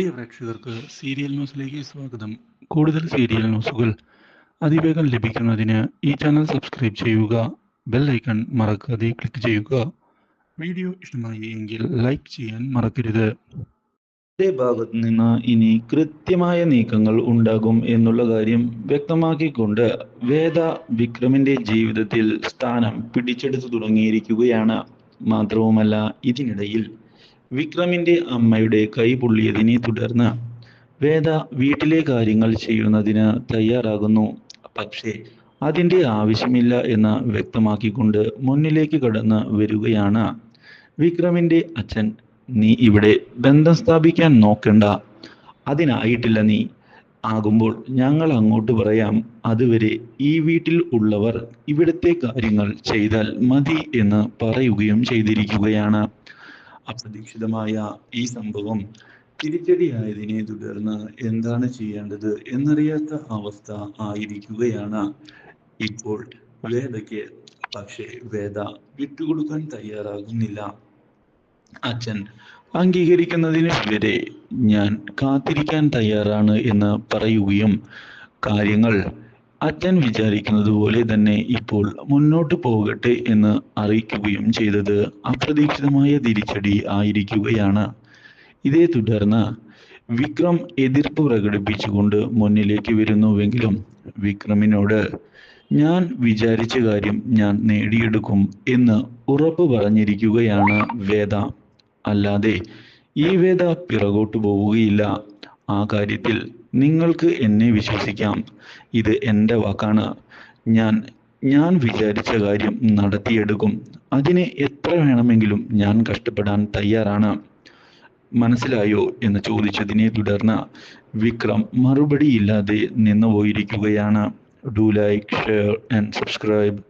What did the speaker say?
പ്രിയ പ്രേക്ഷകർക്ക് സീരിയൽ ന്യൂസിലേക്ക് സ്വാഗതം. കൂടുതൽ സീരിയൽ ന്യൂസുകൾ അതിവേഗം ലഭിക്കുന്നതിന് ഈ ചാനൽ സബ്സ്ക്രൈബ് ചെയ്യുക ബെൽ ഐക്കൺ മറക്കാതെ ക്ലിക്ക് ചെയ്യുക. വീഡിയോ ഇഷ്ടമായി എങ്കിൽ ലൈക്ക് ചെയ്യാൻ മറക്കരുത്. ഭാഗത്ത് നിന്ന് ഇനി കൃത്യമായ നീക്കങ്ങൾ ഉണ്ടാകും എന്നുള്ള കാര്യം വ്യക്തമാക്കിക്കൊണ്ട് വേദ വിക്രമിന്റെ ജീവിതത്തിൽ സ്ഥാനം പിടിച്ചെടുത്തു തുടങ്ങിയിരിക്കുകയാണ്. മാത്രവുമല്ല ഇതിനിടയിൽ വിക്രമിന്റെ അമ്മയുടെ കൈ പൊള്ളിയതിനെ തുടർന്ന് വേദ വീട്ടിലെ കാര്യങ്ങൾ ചെയ്യുന്നതിന് തയ്യാറാകുന്നു. പക്ഷേ അതിന്റെ ആവശ്യമില്ല എന്ന് വ്യക്തമാക്കിക്കൊണ്ട് മുന്നിലേക്ക് കടന്ന് വരികയാണ്. വിക്രമിന്റെ അച്ഛൻ നീ ഇവിടെ ബന്ധം സ്ഥാപിക്കാൻ നോക്കണ്ട. അതിനായിട്ടില്ല നീ. ആകുമ്പോൾ ഞങ്ങൾ അങ്ങോട്ട് പറയാം. അതുവരെ ഈ വീട്ടിൽ ഉള്ളവർ ഇവിടുത്തെ കാര്യങ്ങൾ ചെയ്താൽ മതി എന്ന് പറയുകയും ചെയ്തിരിക്കുകയാണ്. അപ്രതീക്ഷിതമായ ഈ സംഭവം തിരിച്ചടിയായതിനെ തുടർന്ന് എന്താണ് ചെയ്യേണ്ടത് എന്നറിയാത്ത അവസ്ഥ ആയിരിക്കുകയാണ്. ഇപ്പോൾ വേദയ്ക്ക് പക്ഷേ വേദ വിട്ടുകൊടുക്കാൻ തയ്യാറാകുന്നില്ല. അച്ഛൻ അംഗീകരിക്കുന്നതിന് വരെ ഞാൻ കാത്തിരിക്കാൻ തയ്യാറാണ് എന്ന് പറയുകയും കാര്യങ്ങൾ അച്ഛൻ വിചാരിക്കുന്നത് പോലെ തന്നെ ഇപ്പോൾ മുന്നോട്ട് പോകട്ടെ എന്ന് അറിയിക്കുകയും ചെയ്തത് അപ്രതീക്ഷിതമായ തിരിച്ചടി ആയിരിക്കുകയാണ്. ഇതേ തുടർന്ന് വിക്രം എതിർപ്പ് പ്രകടിപ്പിച്ചുകൊണ്ട് മുന്നിലേക്ക് വരുന്നുവെങ്കിലും വിക്രമിനോട് ഞാൻ വിചാരിച്ച കാര്യം ഞാൻ നേടിയെടുക്കും എന്ന് ഉറപ്പ് പറഞ്ഞിരിക്കുകയാണ് വേദ. അല്ലാതെ ഈ വേദ പിറകോട്ട് പോവുകയില്ല. ആ കാര്യത്തിൽ നിങ്ങൾക്ക് എന്നെ വിശ്വസിക്കാം. ഇത് എന്റെ വാക്കാണ്. ഞാൻ ഞാൻ വിചാരിച്ച കാര്യം നടത്തിയെടുക്കും. അതിന് എത്ര വേണമെങ്കിലും ഞാൻ കഷ്ടപ്പെടാൻ തയ്യാറാണ്. മനസ്സിലായോ എന്ന് ചോദിച്ചതിനെ തുടർന്ന് വിക്രം മറുപടിയില്ലാതെ നിന്നു പോയിരിക്കുകയാണ് do like share and subscribe.